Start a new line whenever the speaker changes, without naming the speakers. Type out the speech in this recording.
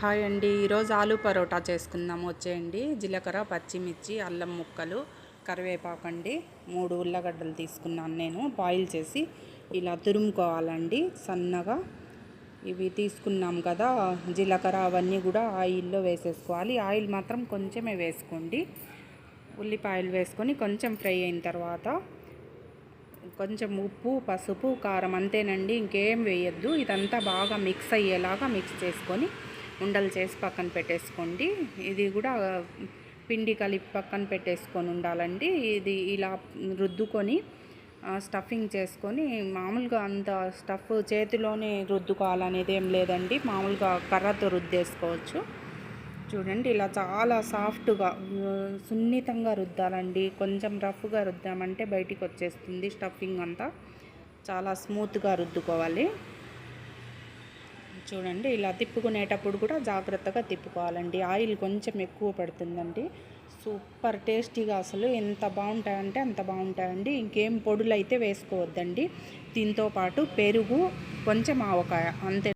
Hi అండి. ఈరోజు ఆలు పరోటా చేసుకుందాం వచ్చేయండి. జీలకర్ర పచ్చిమిర్చి అల్లం ముక్కలు కరివేపాకు అండి. మూడు ఉల్లగడ్డలు తీసుకున్నాను నేను. బాయిల్ చేసి ఇలా తురుముకోవాలండి. సన్నగా ఇవి తీసుకున్నాం కదా. జీలకర్ర అవన్నీ కూడా ఆయిల్లో వేసేసుకోవాలి. ఆయిల్ మాత్రం కొంచెమే వేసుకోండి. ఉల్లిపాయలు వేసుకొని కొంచెం ఫ్రై అయిన తర్వాత కొంచెం ఉప్పు పసుపు కారం అంతేనండి. ఇంకేం వేయద్దు. ఇదంతా బాగా మిక్స్ అయ్యేలాగా మిక్స్ చేసుకొని ఉండలు చేసి పక్కన పెట్టేసుకోండి. ఇది కూడా పిండి కలిపి పక్కన పెట్టేసుకొని ఉండాలండి. ఇది ఇలా రుద్దుకొని స్టఫింగ్ చేసుకొని మామూలుగా అంత స్టఫ్ చేతిలోనే రుద్దుకోవాలనేది ఏం లేదండి. మామూలుగా కర్రతో రుద్దేసుకోవచ్చు. చూడండి ఇలా చాలా సాఫ్ట్గా సున్నితంగా రుద్దాలండి. కొంచెం రఫ్గా రుద్దామంటే బయటికి వచ్చేస్తుంది స్టఫింగ్ అంతా. చాలా స్మూత్గా రుద్దుకోవాలి. చూడండి ఇలా తిప్పుకునేటప్పుడు కూడా జాగ్రత్తగా తిప్పుకోవాలండి. ఆయిల్ కొంచెం ఎక్కువ పడుతుందండి. సూపర్ టేస్టీగా అసలు ఎంత బాగుంటాయంటే అంత బాగుంటాయండి. ఇంకేం పొడులు అయితే వేసుకోవద్దండి. దీంతో పాటు పెరుగు కొంచెం ఆవకాయ అంతే.